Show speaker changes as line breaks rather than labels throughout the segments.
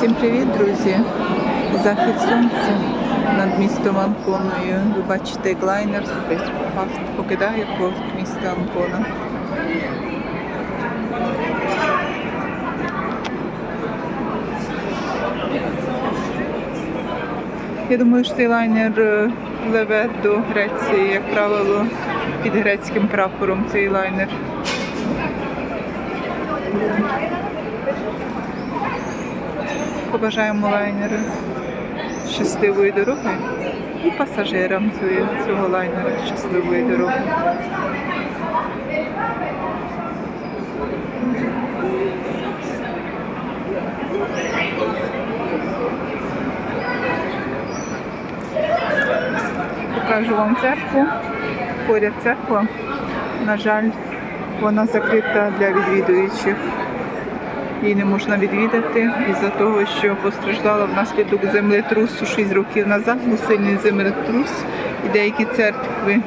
Всім привіт, друзі! Захід сонця над містом Анконою. Ви бачите, як лайнер себе факт покидає порт міста Анкона. Я думаю, що цей лайнер е, пливе до Греції, як правило, під грецьким прапором цей лайнер. Побажаємо лайнеру щасливої дороги і пасажирам цього, лайнера щасливої дороги. Покажу вам церкву. Поряд церква. На жаль, вона закрита для відвідуючих її не можна відвідати із-за того, що постраждала внаслідок землетрусу 6 років назад, був сильний землетрус, і деякі церкви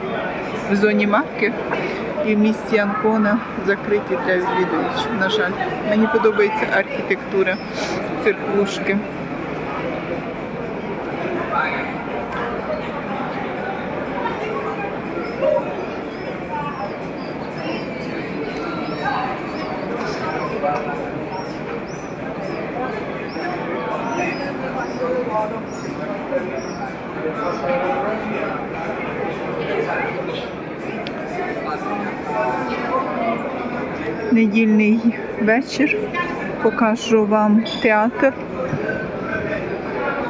в зоні марки і в місті Анкона закриті для відвідувачів. На жаль, мені подобається архітектура церквушки. Недільний вечір. Покажу вам театр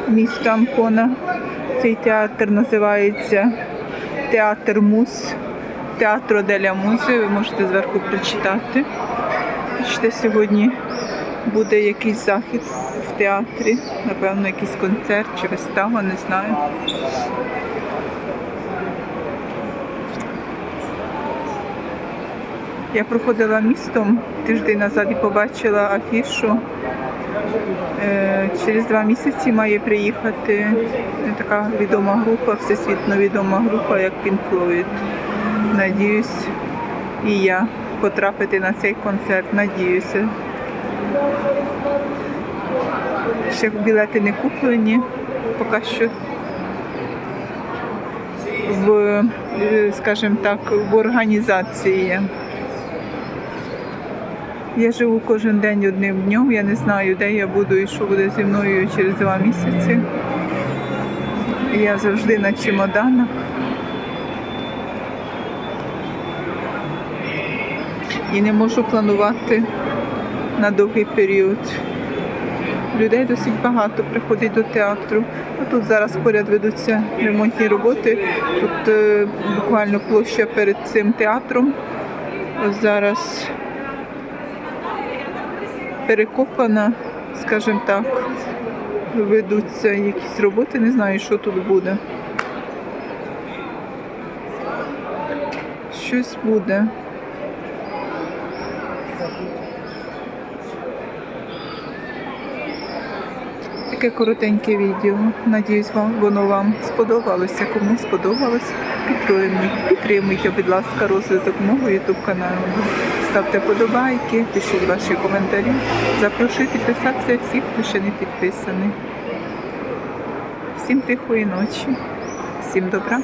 міста Анкона. Цей театр називається Театр Муз. Театро Деля Музи. Ви можете зверху прочитати. Бачите, сьогодні буде якийсь захід в театрі, напевно, якийсь концерт чи вистава, не знаю. Я проходила містом тиждень назад і побачила афішу. Е, Через два місяці має приїхати така відома група, всесвітньо відома група, як Pink Floyd. Надіюсь, і я потрапити на цей концерт. Надіюся. Ще білети не куплені, поки що в, е, скажімо так, в організації. Я живу кожен день одним днем, я не знаю, де я буду і що буде зі мною через два місяці. Я завжди на чемоданах. І не можу планувати на довгий період. Людей досить багато приходить до театру. Тут зараз поряд ведуться ремонтні роботи. Тут е, буквально площа перед цим театром. Ось зараз перекопана, скажімо так, ведуться якісь роботи, не знаю, що тут буде. Щось буде. Таке коротеньке відео. Надіюсь, вам воно вам сподобалося. Кому сподобалось, підтримуйте, підтримуйте, будь ласка, розвиток мого YouTube каналу. Ставте подобайки, пишіть ваші коментарі. Запрошую підписатися всіх, хто ще не підписаний. Всім тихої ночі, всім добра.